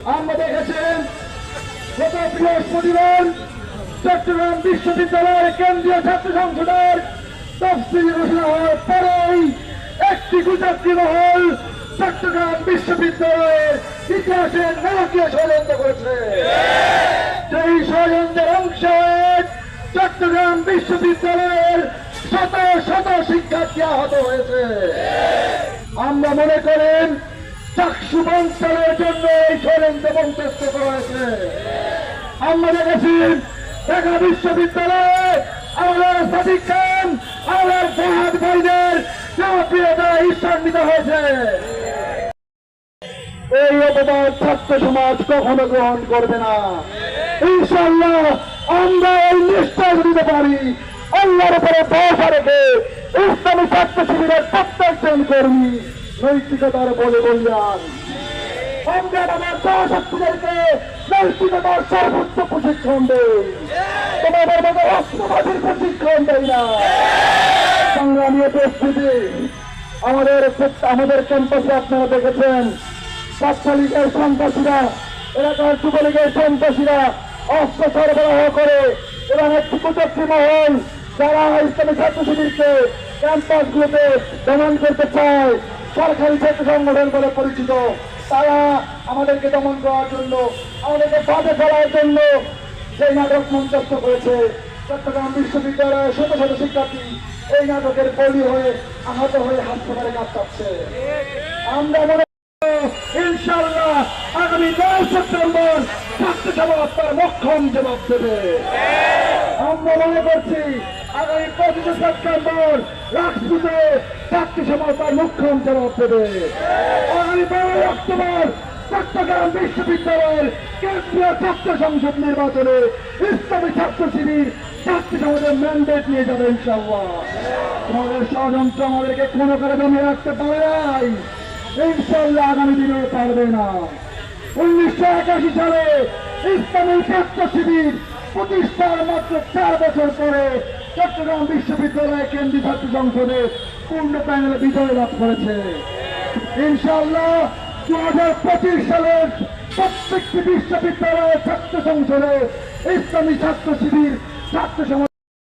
আমরা দেখেছেন গত বৃহস্পতিবার চট্টগ্রাম বিশ্ববিদ্যালয়ের কেন্দ্রীয় ছাত্র সংসদের তফসিল ঘোষণা হওয়ার পরেই একটি গুজরাটি মহল চট্টগ্রাম বিশ্ববিদ্যালয়ের ইতিহাসের নারকীয় ষড়যন্ত্র করেছে। সেই ষড়যন্ত্রের অংশ চট্টগ্রাম বিশ্ববিদ্যালয়ের শত শত শিক্ষার্থী আহত হয়েছে। আমরা মনে করেন চাকসু বঞ্চনের জন্য ষড়যন্ত্র মন্তব্য করা আমরা দেখেছি ঢাকা বিশ্ববিদ্যালয়ে আমাদের সাদিক খান, আমাদের ফহাদ ভাইদের জনপ্রিয়তা ঈশ্বান্বিত হয়েছে। এই অপবাদ ছাত্র সমাজ কখনো গ্রহণ করবে না। ইনশাল্লাহ আমরা এই নিশ্চয় দিতে পারি, আল্লাহর উপরে ভরসা রেখে ইসলামী ছাত্র শিবিরের প্রত্যেকজন কর্মী নৈতিকতার বলে বললেন আমাদের সহশক্তিদেরকে নৈতিকতার সর্বোচ্চ প্রশিক্ষণ দেই তোমাদের মতো অস্ত্রবাদীর প্রশিক্ষণ দেই না। সংগ্রামী উপস্থিতি আমাদের আমাদের ক্যাম্পাসে আপনারা দেখেছেন ছাত্রলীগের সন্ত্রাসীরা, এলাকার যুবলীগের সন্ত্রাসীরা অস্ত্র সরবরাহ করে এবং একটি কুচক্রী মহল যারা ইসলামী ছাত্র শিবিরকে ক্যাম্পাসগুলোতে দমন করতে চায়, সরকারি ছাত্র সংগঠন বলে পরিচিত। তারা আমাদেরকে দমন করার জন্য, আমাদেরকে বাধে ফেলার জন্য সেই নাটক মঞ্চস্থ করেছে। চট্টগ্রাম বিশ্ববিদ্যালয়ের শত শত শিক্ষার্থী এই নাটকের বলি হয়ে, আহত হয়ে হাসপাতালে কাটাচ্ছে আমরা মনে ইনশাল্লাহ আগামী নয় সেপ্টেম্বর ছাত্র সমাজ মক্ষম জবাব দেবে। আমরা মনে করছি, আগামী পঁচিশে সেপ্টেম্বর রাজপুতে ছাত্র সমাজ তার জবাব দেবে। আগামী বারোই অক্টোবর চট্টগ্রাম বিশ্ববিদ্যালয়ের কেন্দ্রীয় ছাত্র সংসদ নির্বাচনে ইসলামী ছাত্র শিবির ছাত্র সমাজের ম্যান্ডেট নিয়ে যাবে আমাদের ষড়যন্ত্র আমাদেরকে কোনো করে জমিয়ে রাখতে পারে নাই। ইনশাল্লাহ আগামী দিনে পারবে না। উনিশশো একাশি সালে ইসলামী ছাত্র শিবির প্রতিষ্ঠার মাত্র চার বছর পরে চট্টগ্রাম বিশ্ববিদ্যালয় কেন্দ্রীয় ছাত্র সংসদে পূর্ণ প্যানেলে বিজয় লাভ করেছে। ইনশাল্লাহ দু হাজার পঁচিশ সালের প্রত্যেকটি বিশ্ববিদ্যালয়ের ছাত্র সংসদে ইসলামী ছাত্র শিবির ছাত্র সমাজ